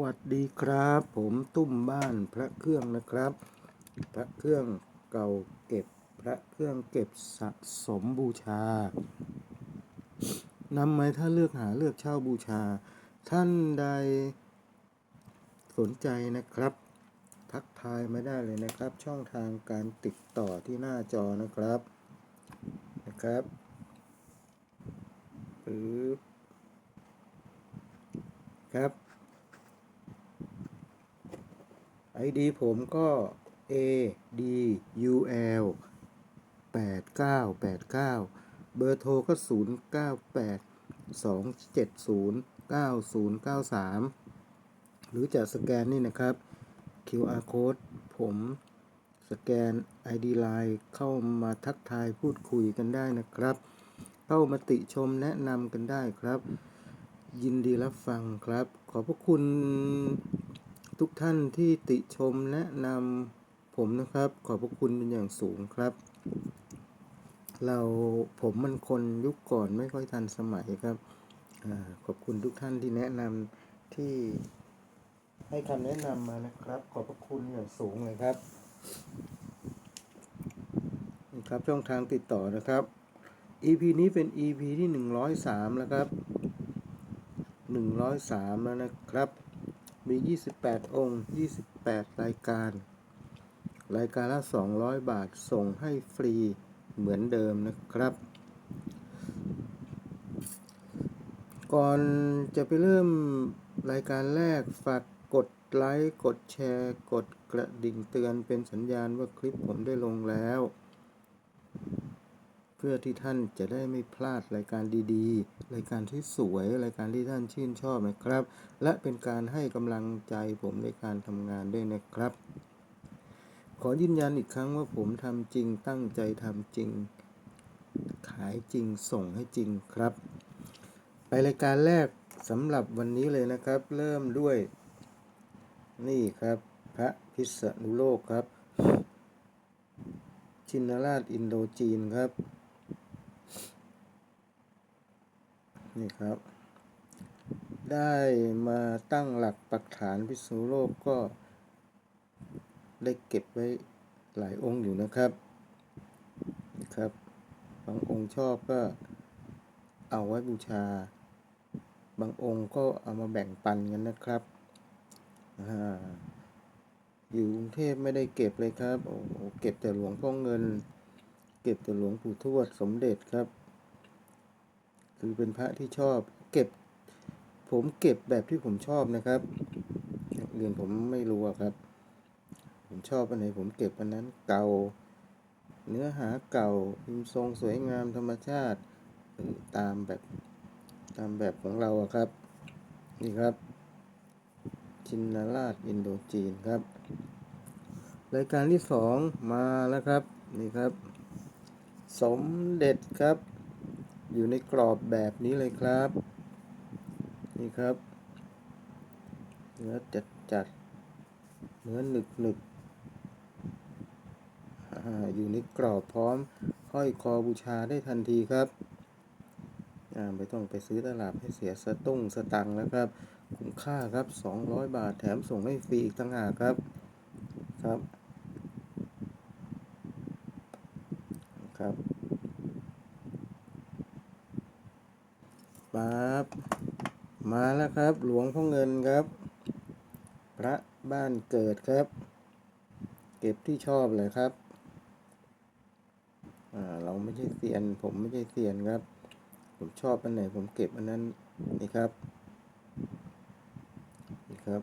วัสดีครับ ผมตุ้มบ้านพระเครื่องนะครับ พระเครื่องเก่าเก็บพระเครื่องเก็บสะสมบูชานำไหมถ้าเลือกหาเลือกเช่าบูชา ท่านใดสนใจนะครับ ทักทายมาได้เลยนะครับ ช่องทางการติดต่อที่หน้าจอนะครับนะครับปึ๊บครับ ID ผมก็ A D U L 8989 เบอร์โทรก็ 098 270 9093 หรือจะสแกนนี่นะครับ QR code ผมสแกน ID Line เข้ามาทักทายพูดคุยกันได้นะครับ เข้ามาติชมแนะนำกันได้ครับ ยินดีรับฟังครับ ขอบพระคุณ ทุกท่านที่ติชมแนะนำผมนะครับ ขอบพระคุณเป็นอย่างสูงครับ เราผมมันคนยุคก่อนไม่ค่อยทันสมัยครับอขอบคุณทุกท่านที่แนะนำที่ให้คำแนะนำมานะครับ ขอบพระคุณอย่างสูงเลยครับนี่ครับช่องทางติดต่อนะครับ EP นี้เป็น EP ที่ 103 แล้วครับ 103 แล้วนะครับ มี 28 องค์ 28 รายการ รายการละ 200 บาทส่งให้ฟรีเหมือนเดิมนะครับ ก่อนจะไปเริ่มรายการแรกฝากกดไลค์กดแชร์ กดกระดิ่งเตือนเป็นสัญญาณว่าคลิปผมได้ลงแล้ว พื่อที่ท่านจะได้ไม่พลาดรายการดีๆ รายการที่สวย รายการที่ท่านชื่นชอบนะครับ และเป็นการให้กำลังใจผมในการทำงานด้วยนะครับ ขอยืนยันอีกครั้งว่าผมทำจริงตั้งใจทำจริง ขายจริงส่งให้จริงครับ ไปรายการแรกสำหรับวันนี้เลยนะครับ เริ่มด้วย นี่ครับ พระพิษณุโลกครับชินราชอินโดจีนครับ นี่ครับ ได้มาตั้งหลักปักฐานพิษณุโลกก็ ได้เก็บไว้หลายองค์อยู่นะครับนะครับ บางองค์ชอบก็เอาไว้บูชา บางองค์ก็เอามาแบ่งปันกันนะครับอยู่กรุงเทพไม่ได้เก็บเลยครับ โอ้เก็บแต่หลวงพ่อเงิน เก็บแต่หลวงปู่ทวดสมเด็จครับ คือเป็นพระที่ชอบเก็บ ผมเก็บแบบที่ผมชอบนะครับเรียนผมไม่รู้ครับ ผมชอบอันไหนผมเก็บอันนั้นเก่า เนื้อหาเก่าพิมพ์ทรงสวยงามธรรมชาติตามแบบตามแบบของเราอะครับ นี่ครับ ชินนาราชอินโดจีนครับ รายการที่สองมาแล้วครับ นี่ครับ สมเด็จครับ อยู่ในกรอบแบบนี้เลยครับ นี่ครับ เนื้อจัดจัดๆเนื้อหนึกหนึกๆอยู่ในกรอบพร้อมห้อยคอบูชาได้ทันทีครับไม่ต้องไปซื้อตลาดให้เสียสตุ้งสตังค์แล้วครับ คุ้มค่าครับ 200 บาทแถมส่งให้ฟรีอีกต่างหากครับครับปั๊บ มาแล้วครับ หลวงพ่อเงินครับ พระบ้านเกิดครับ เก็บที่ชอบเลยครับอ่าเราไม่ใช่เซียน ผมไม่ใช่เซียนครับ ผมชอบอันไหนผมเก็บอันนั้นนี่ครับ นี่ครับ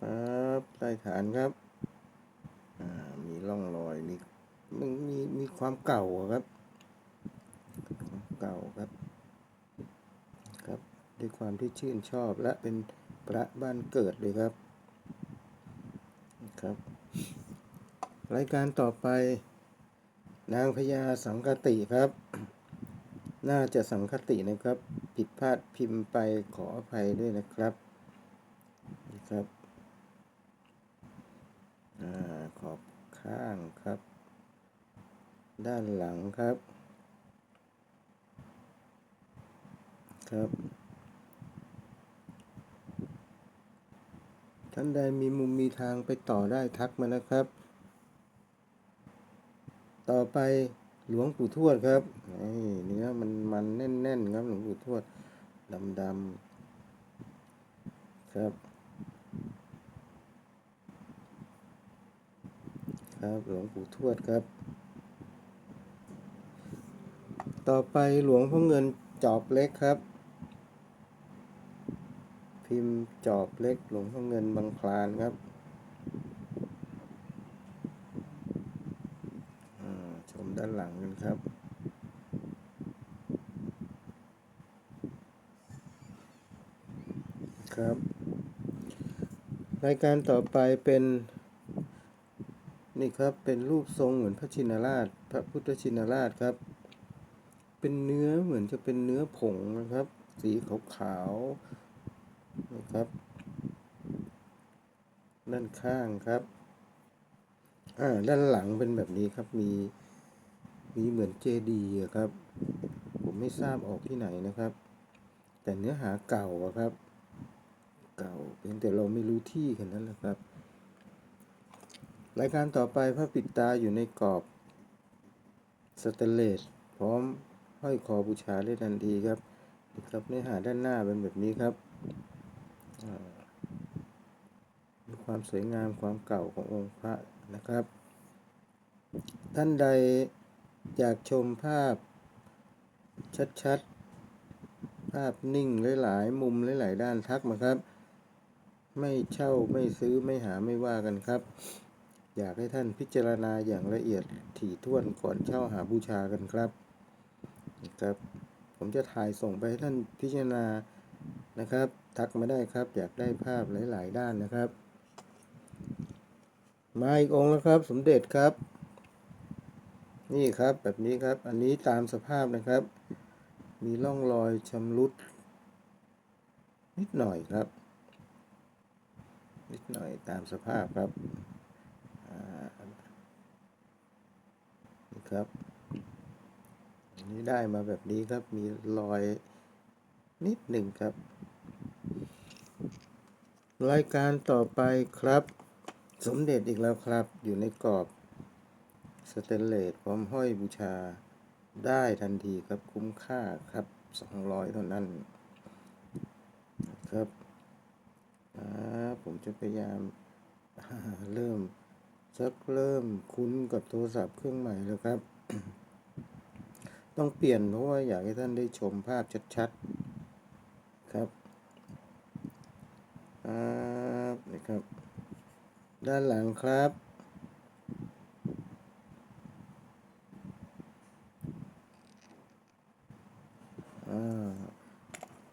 ปั๊บใต้ฐานครับมีร่องรอยมีมันมีมีความเก่าครับ เก่าครับ ครับด้วยความที่ชื่นชอบและเป็นพระบ้านเกิดเลยครับ ครับ รายการต่อไป นางพญาสังคติครับ น่าจะสังคตินะครับ ผิดพลาดพิมพ์ไปขออภัยด้วยนะครับนี่ครับอ่าขอบข้างครับ ด้านหลังครับ ครับ ท่านใดมีมุมมีทางไปต่อได้ทักมานะครับ ต่อไปหลวงปู่ทวดครับนี่เนื้อมันมันแน่นๆครับหลวงปู่ทวดดำๆครับ ครับหลวงปู่ทวดครับต่อไปหลวงพ่อเงินจอบเล็กครับ พิมพ์จอบเล็กหลวงพ่อเงินบางคลานครับชมด้านหลังกันครับครับ รายการต่อไปเป็น นี่ครับเป็นรูปทรงเหมือนพระชินราช พระพุทธชินราชครับ เป็นเนื้อเหมือนจะเป็นเนื้อผงนะครับ สีขาวๆ นะครับ ด้านข้างครับ อ่า ด้านหลังเป็นแบบนี้ครับ มี มีเหมือนเจดีย์ครับ ผมไม่ทราบออกที่ไหนนะครับ แต่เนื้อหาเก่าครับ เก่าเพียงแต่เราไม่รู้ที่แค่นั้นแหละครับ รายการต่อไปพระปิดตาอยู่ในกรอบสเตนเลสพร้อมห้อยคอบูชาได้ทันทีครับนะครับเนื้อหาด้านหน้าเป็นแบบนี้ครับ ความสวยงามความเก่าขององค์พระนะครับ ท่านใดอยากชมภาพชัดๆ ภาพนิ่งหลายๆ มุมหลายๆ ด้านทักมาครับ ไม่เช่าไม่ซื้อไม่หาไม่ว่ากันครับ อยากให้ท่านพิจารณาอย่างละเอียดถี่ถ้วนก่อนเช่าหาบูชากันครับนะครับ ผมจะถ่ายส่งไปให้ท่านพิจารณา นะครับ ทักมาได้ครับอยากได้ภาพหลาย ๆ ด้านนะครับ มาอีกองค์แล้วครับ สมเด็จครับ นี่ครับแบบนี้ครับ อันนี้ตามสภาพนะครับ มีร่องรอยชำรุด นิดหน่อยครับ นิดหน่อยตามสภาพครับนี่ครับอันนี้ได้มาแบบนี้ครับมีรอย นิดหนึ่งครับ รายการต่อไปครับ สมเด็จอีกแล้วครับ อยู่ในกรอบสเตนเลสพร้อมห้อยบูชาได้ทันทีครับคุ้มค่าครับ 200 เท่านั้น ครับผมจะพยายาม เริ่มชักเริ่มคุ้นกับโทรศัพท์เครื่องใหม่แล้วครับ ต้องเปลี่ยนเพราะว่าอยากให้ท่านได้ชมภาพชัดๆ ครับ ครับนี่ครับ ด้านหลังครับ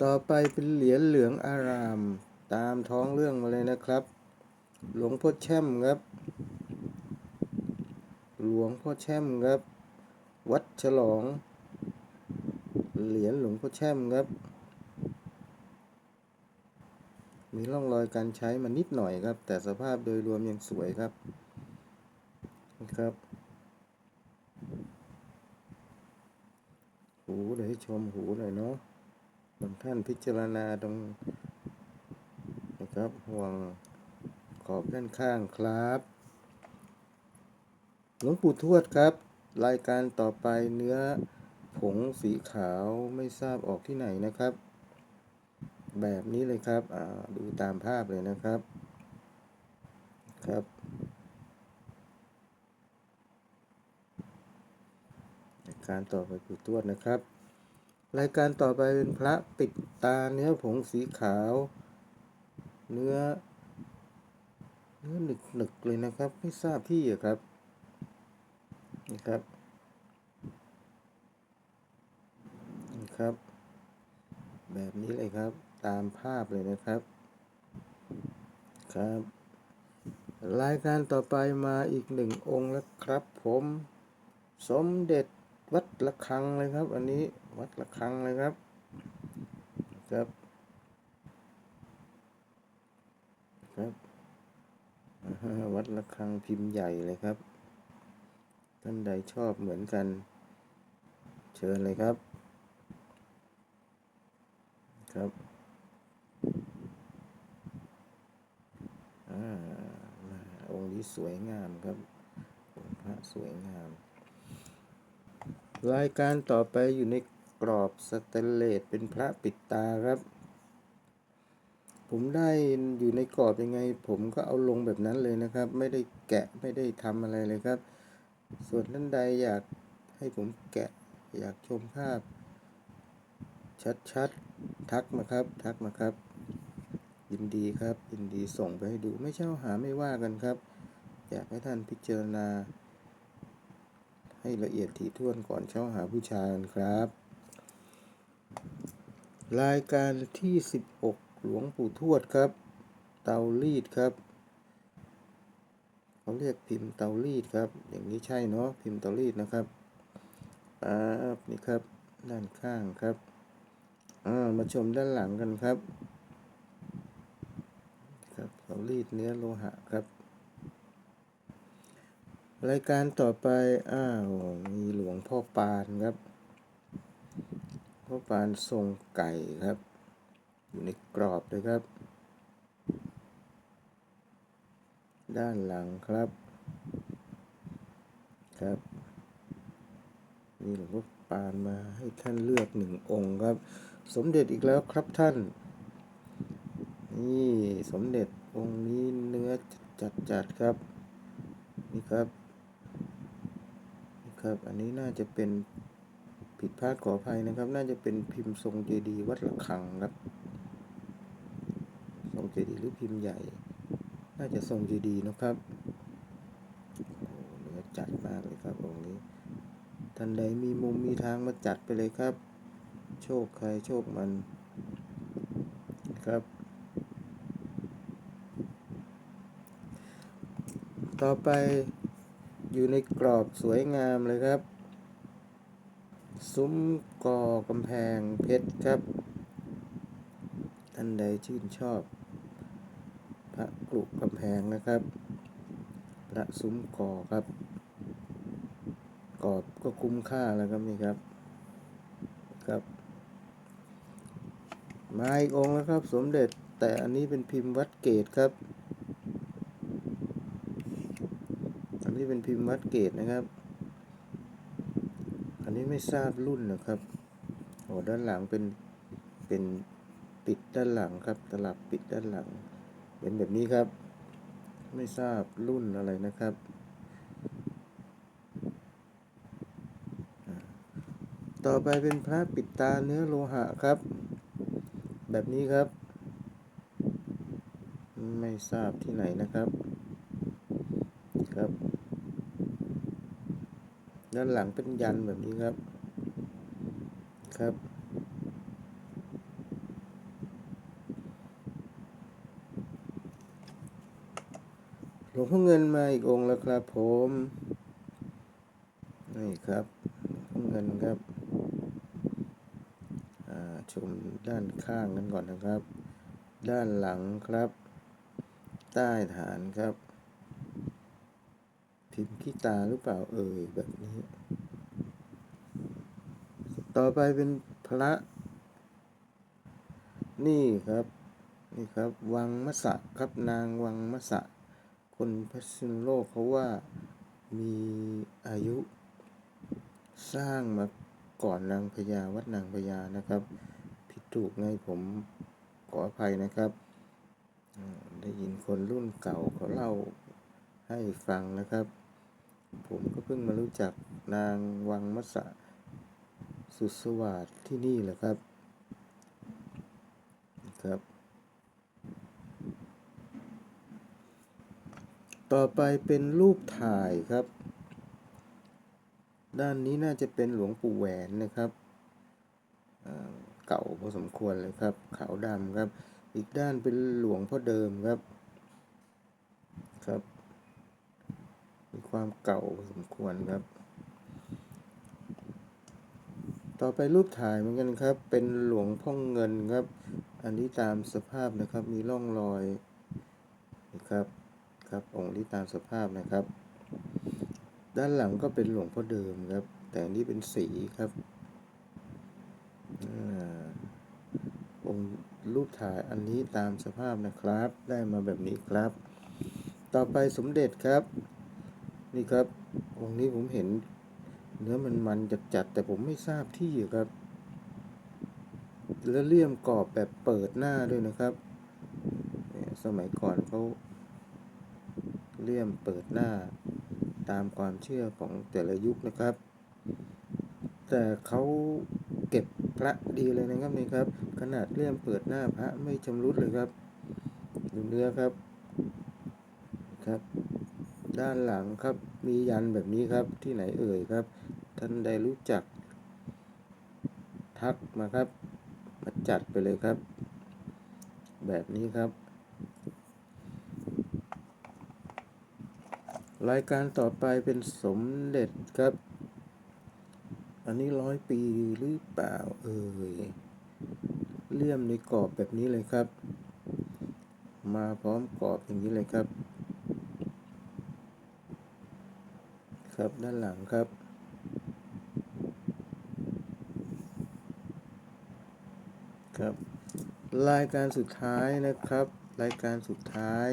ต่อไปเป็นเหรียญเหลืองอาราม ตามท้องเรื่องมาเลยนะครับ หลวงพ่อแช่มครับ หลวงพ่อแช่มครับ วัดฉลอง เหรียญหลวงพ่อแช่มครับ มีร่องรอยการใช้มานิดหน่อยครับ แต่สภาพโดยรวมยังสวยครับนะครับหูเดี๋ยวให้ชมหูหน่อยเนาะบางท่านพิจารณาตรงนะครับห่วงขอบด้านข้างครับหลวงปู่ทวดครับ รายการต่อไปเนื้อผงสีขาวไม่ทราบออกที่ไหนนะครับ แบบนี้เลยครับอ่าดูตามภาพเลยนะครับ ครับรายการต่อไปปู่ทวดนะครับ รายการต่อไปเป็นพระปิดตาเนื้อผงสีขาว เนื้อ เนื้อหนึกหนึกเลยนะครับ ไม่ทราบที่อะครับนี่ครับนี่ครับ แบบนี้เลยครับ ตามภาพเลยนะครับ ครับ รายการต่อไปมาอีกหนึ่งองค์แล้วครับ ผม สมเด็จวัดระฆังเลยครับ อันนี้วัดระฆังเลยครับ ครับ ครับวัดระฆังพิมพ์ใหญ่เลยครับ ท่านใดชอบเหมือนกัน เชิญเลยครับ ครับอาองค์นี้สวยงามครับองค์พระสวยงาม รายการต่อไปอยู่ในกรอบสแตนเลสเป็นพระปิดตาครับ ผมได้อยู่ในกรอบยังไง ผมก็เอาลงแบบนั้นเลยนะครับ ไม่ได้แกะไม่ได้ทำอะไรเลยครับ ส่วนท่านใดอยากให้ผมแกะอยากชมภาพ ชัดๆ ทักมาครับ ทักมาครับ ยินดีครับ ยินดีส่งไปให้ดูไม่เช่าหาไม่ว่ากันครับ อยากให้ท่านพิจารณา ให้ละเอียดถี่ถ้วนก่อนเช่าหาผู้ชายกันครับ รายการที่ 16 หลวงปู่ทวดครับ เตารีดครับเขาเรียกพิมพ์เตารีดครับ อย่างนี้ใช่เนาะพิมพ์เตารีดนะครับปั๊บนี่ครับด้านข้างครับ อ่ามาชมด้านหลังกันครับ ครับเตารีดเนื้อโลหะครับ รายการต่อไปอ้าวมีหลวงพ่อปานครับพ่อปานทรงไก่ครับ อยู่ในกรอบเลยครับ ด้านหลังครับครับมีหลวงพ่อปานมาให้ท่านเลือกหนึ่งองค์ครับ สมเด็จอีกแล้วครับท่าน นี่สมเด็จองค์นี้เนื้อจัดๆครับ นี่ครับนี่ครับ อันนี้น่าจะเป็นผิดพลาดขออภัยนะครับ น่าจะเป็นพิมพ์ทรงเจดีย์วัดระฆังครับ ทรงเจดีย์หรือพิมพ์ใหญ่ น่าจะทรงเจดีย์นะครับเนื้อจัดมากเลยครับองค์นี้ท่านใดมีมุมมีทางมาจัดไปเลยครับ โชคใครโชคมันครับ ต่อไปอยู่ในกรอบสวยงามเลยครับ ซุ้มกอกำแพงเพชรครับ ท่านใดชื่นชอบ พระกรุกำแพงนะครับ พระซุ้มกอครับ กรอบก็คุ้มค่าแล้วครับนี่ครับครับ มาอีกองค์แล้วครับ สมเด็จแต่อันนี้เป็นพิมพ์วัดเกตครับ อันนี้เป็นพิมพ์วัดเกตนะครับ อันนี้ไม่ทราบรุ่นนะครับโอ้ด้านหลังเป็นเป็นปิดด้านหลังครับ ตลับปิดด้านหลัง เป็นแบบนี้ครับ ไม่ทราบรุ่นอะไรนะครับต่อไปเป็นพระปิดตาเนื้อโลหะครับ แบบนี้ครับ ไม่ทราบที่ไหนนะครับครับ ด้านหลังเป็นยันแบบนี้ครับ ครับ หลวงพ่อเงินมาอีกองค์แล้วครับผม นี่ครับหลวงพ่อเงินครับ ชมด้านข้างกันก่อนนะครับ ด้านหลังครับ ใต้ฐานครับพิมพ์ขี้ตาหรือเปล่าเอ่ยแบบนี้ ต่อไปเป็นพระ นี่ครับ นี่ครับ วังมะสะครับนางวังมะสะ คนพัศนุโลกเขาว่ามีอายุ สร้างมาก่อนนางพญาวัดนางพญานะครับ ถูกไงผมขออภัยนะครับ ได้ยินคนรุ่นเก่าเขาเล่าให้ฟังนะครับ ผมก็เพิ่งมารู้จักนางวังมัสสะสุสวัสดที่นี่แหละครับครับ ต่อไปเป็นรูปถ่ายครับ ด้านนี้น่าจะเป็นหลวงปู่แหวนนะครับ เก่าพอสมควรเลยครับ ขาวดำครับ อีกด้านเป็นหลวงพ่อเดิมครับ ครับ มีความเก่าพอสมควรครับ ต่อไปรูปถ่ายเหมือนกันครับ เป็นหลวงพ่อเงินครับ อันนี้ตามสภาพนะครับ มีร่องรอยนะครับ ครับองค์ที่ตามสภาพนะครับ ด้านหลังก็เป็นหลวงพ่อเดิมครับ แต่อันนี้เป็นสีครับอ่า รูปถ่ายอันนี้ตามสภาพนะครับ ได้มาแบบนี้ครับ ต่อไปสมเด็จครับ นี่ครับองค์นี้ผมเห็น เนื้อมันมันจัดจัดแต่ผมไม่ทราบที่ครับ แล้วเลี่ยมกรอบแบบเปิดหน้าด้วยนะครับ สมัยก่อนเขาเลี่ยมเปิดหน้า ตามความเชื่อของแต่ละยุคนะครับ แต่เขา เก็บพระดีเลยนะครับนี่ครับ ขนาดเลี่ยมเปิดหน้าพระไม่ชำรุดเลยครับดูเนื้อครับครับ ด้านหลังครับมียันแบบนี้ครับที่ไหนเอ่ยครับ ท่านใดรู้จัก ทักมาครับ มาจัดไปเลยครับ แบบนี้ครับรายการต่อไปเป็นสมเด็จครับ อันนี้ร้อยปีหรือเปล่าเอ่ยเลี่ยมในกรอบแบบนี้เลยครับ มาพร้อมกรอบอย่างนี้เลยครับ ครับด้านหลังครับ ครับ รายการสุดท้ายนะครับ รายการสุดท้าย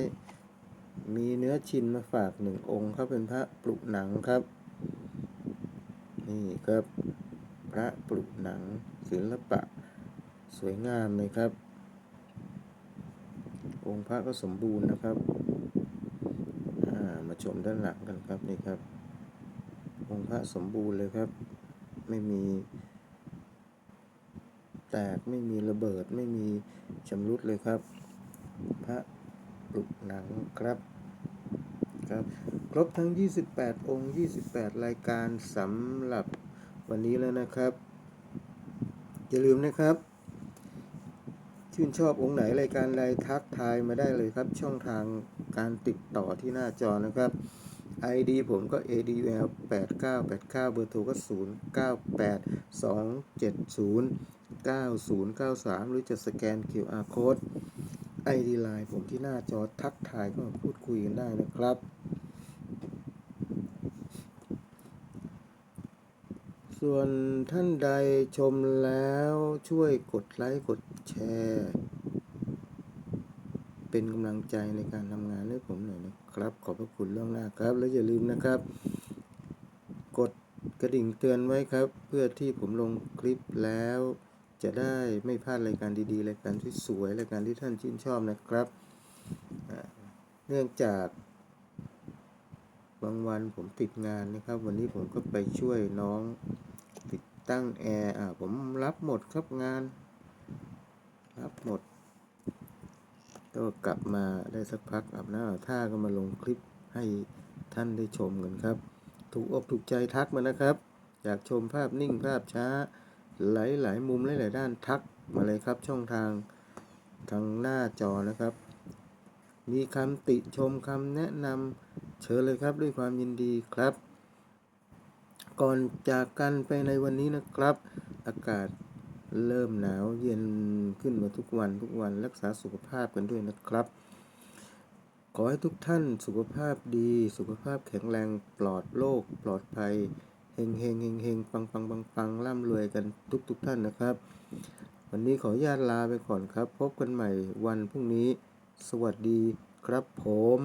มีเนื้อชินมาฝากหนึ่งองค์ครับเป็นพระปลุกหนังครับ นี่ครับ พระปลุกหนังศิลปะ สวยงามเลยครับ องค์พระก็สมบูรณ์นะครับามาชมด้านหลังกันครับนี่ครับ องค์พระสมบูรณ์เลยครับ ไม่มี แตกไม่มีระเบิดไม่มีชำรุดเลยครับ พระปลุกหนังครับครับ ครบทั้ง 28 องค์ 28 รายการสำหรับวันนี้แล้วนะครับ อย่าลืมนะครับ ชื่นชอบองค์ไหนรายการใดทักทายมาได้เลยครับ ช่องทางการติดต่อที่หน้าจอนะครับ ID ผมก็ ADL 8989 เบอร์โทรก็ 098270 9093 หรือจะสแกน QR code ID Line ผมที่หน้าจอทักทายก็พูดคุยกันได้นะครับ ส่วนท่านใดชมแล้วช่วยกดไลค์กดแชร์ เป็นกำลังใจในการทำงานให้ผมหน่อยนะครับ ขอบพระคุณล่วงหน้าครับ แล้วอย่าลืมนะครับ กดกระดิ่งเตือนไว้ครับ เพื่อที่ผมลงคลิปแล้ว จะได้ไม่พลาดรายการดีๆรายการที่สวยรายการที่ท่านชื่นชอบนะครับ เนื่องจากบางวันผมติดงานนะครับ วันนี้ผมก็ไปช่วยน้อง ตั้งแอร์อ่าผมรับหมดครับงาน รับหมด ก็กลับมาได้สักพักอาบน้ำท่าก็มาลงคลิปให้ท่านได้ชมกันครับ ถูกอกถูกใจทักมานะครับ อยากชมภาพนิ่งภาพช้า หลายๆมุมหลายๆด้านทักมาเลยครับช่องทางทางหน้าจอนะครับ มีคำติชมคำแนะนำเชิญเลยครับด้วยความยินดีครับ ก่อนจากกันไปในวันนี้นะครับ อากาศเริ่มหนาวเย็นขึ้นมาทุกวันทุกวันรักษาสุขภาพกันด้วยนะครับ ขอให้ทุกท่านสุขภาพดี สุขภาพแข็งแรงปลอดโรคปลอดภัยเฮงเฮงเฮงเฮงปังปังปังปังร่ำรวยกันทุกทุกท่านนะครับ วันนี้ขออนุญาตลาไปก่อนครับ พบกันใหม่วันพรุ่งนี้ สวัสดีครับผม